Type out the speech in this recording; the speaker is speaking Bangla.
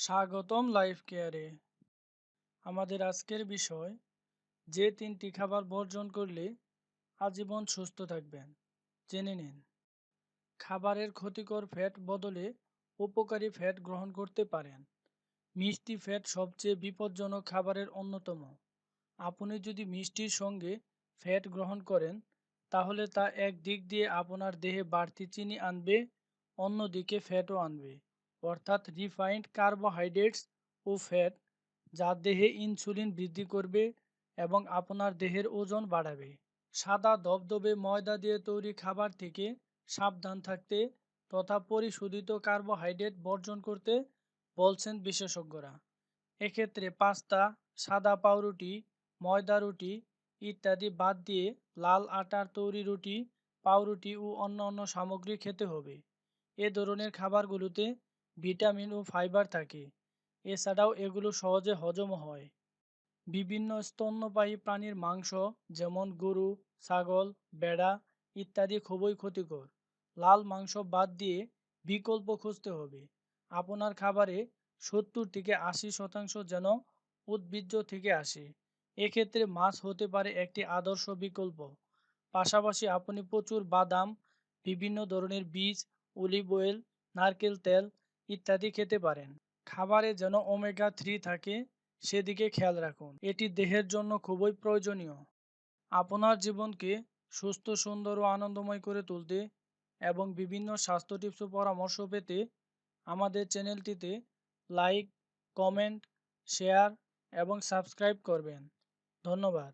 স্বাগতম লাইফ কেয়ারে আমাদের আজকের বিষয়, যে তিনটি খাবার বর্জন করলে আজীবন সুস্থ থাকবেন, জেনে নিন। খাবারের ক্ষতিকর ফ্যাট বদলে উপকারী ফ্যাট গ্রহণ করতে পারেন। মিষ্টি ফ্যাট সবচেয়ে বিপজ্জনক খাবারের অন্যতম। আপনি যদি মিষ্টির সঙ্গে ফ্যাট গ্রহণ করেন, তাহলে তা এক দিক দিয়ে আপনার দেহে বাড়তি চিনি আনবে, অন্যদিকে ফ্যাটও আনবে। অর্থাৎ রিফাইন্ড কার্বোহাইড্রেটস ও ফ্যাট যা দেহে ইনসুলিন বৃদ্ধি করবে এবং আপনার দেহের ওজন বাড়াবে। সাদা ধবধবে ময়দা দিয়ে তৈরি খাবার থেকে সাবধান থাকতে তথা পরিশোধিত কার্বোহাইড্রেট বর্জন করতে বলছেন বিশেষজ্ঞরা। এক্ষেত্রে পাস্তা, সাদা পাউরুটি, ময়দা রুটি ইত্যাদি বাদ দিয়ে লাল আটার তৈরি রুটি, পাউরুটি ও অন্যান্য সামগ্রী খেতে হবে। এ ধরনের খাবারগুলোতে ভিটামিন ও ফাইবার থাকে। এছাড়াও এগুলো সহজে হজম হয়। বিভিন্ন স্তন্যপায়ী প্রাণীর মাংস যেমন গরু, ছাগল বেড়া ইত্যাদি খুবই ক্ষতিকর। লাল মাংস বাদ দিয়ে বিকল্প খুঁজতে হবে। আপনার খাবারে সত্তর থেকে আশি শতাংশ যেন উদ্ভিজ্জ থেকে আসে। এক্ষেত্রে মাছ হতে পারে একটি আদর্শ বিকল্প। পাশাপাশি আপনি প্রচুর বাদাম, বিভিন্ন ধরনের বীজ অলিভ অয়েল নারকেল তেল ইত্যাদি খেতে পারেন। খাবারে যেন ওমেগা থ্রি থাকে, সেদিকে খেয়াল রাখুন। এটি দেহের জন্য খুবই প্রয়োজনীয়। আপনার জীবনকে সুস্থ, সুন্দর ও আনন্দময় করে তুলতে এবং বিভিন্ন স্বাস্থ্য টিপস পরামর্শ পেতে আমাদের চ্যানেলটিতে লাইক, কমেন্ট, শেয়ার এবং সাবস্ক্রাইব করবেন। ধন্যবাদ।